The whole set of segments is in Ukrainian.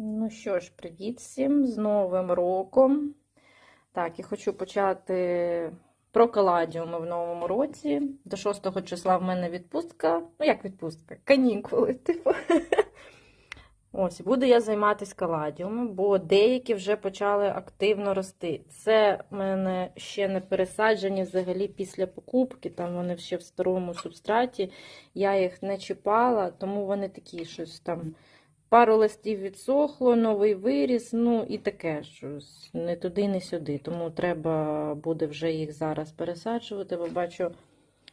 Ну що ж, привіт всім з Новим роком. Так, я хочу почати про каладіуми в новому році. До 6 числа в мене відпустка. Ну, як відпустка? Канікули, типу. Ось, буду я займатися каладіумом, бо деякі вже почали активно рости. Це в мене ще не пересаджені взагалі після покупки, там вони ще в старому субстраті. Я їх не чіпала, тому вони такі щось там. Пару листів відсохло, новий виріс, ну і таке щось не туди, не сюди. Тому треба буде вже їх зараз пересаджувати, бо бачу,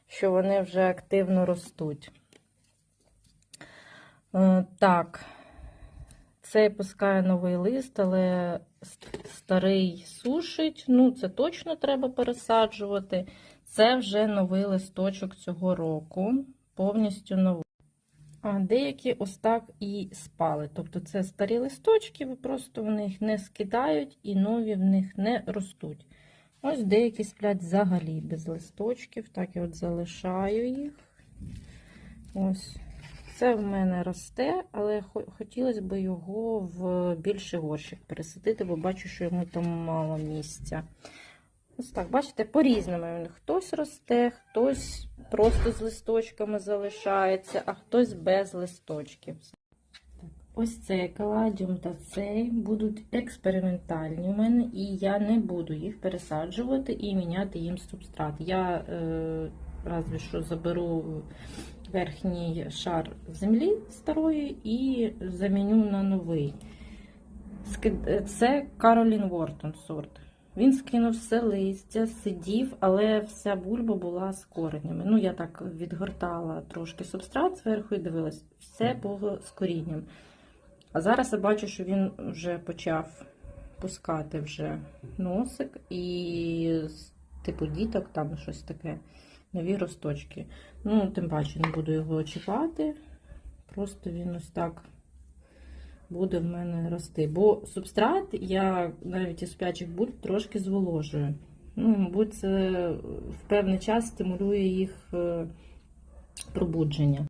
що вони вже активно ростуть. Е, Так, цей пускає новий лист, але старий сушить. Ну, це точно треба пересаджувати. Це вже новий листочок цього року, повністю новий. Деякі ось так і спали. Тобто це старі листочки, просто в них не скидають і нові в них не ростуть. Ось деякі сплять взагалі без листочків. Так я от залишаю їх. Ось. Це в мене росте, але хотілося б його в більший горщик пересадити, бо бачу, що йому там мало місця. Ось так, бачите, по-різному. Хтось росте, хтось просто з листочками залишається, а хтось без листочків. Ось цей каладіум та цей будуть експериментальні у мене, і я не буду їх пересаджувати і міняти їм субстрат. Я е, разве що заберу верхній шар землі старої і заміню на новий. Це Каролін Вортон сорт. Він скинув все листя, сидів, але вся бульба була з коренями. Ну, я так відгортала трошки субстрат зверху і дивилась, все було з корінням. А зараз я бачу, що він вже почав пускати вже носик і, типу, діток, там щось таке, нові росточки. Ну, тим паче не буду його чіпати. Просто він ось так буде в мене рости. Бо субстрат я навіть із спячих буль трошки зволожую. Ну, Мабуть, це в певний час стимулює їх е, пробудження.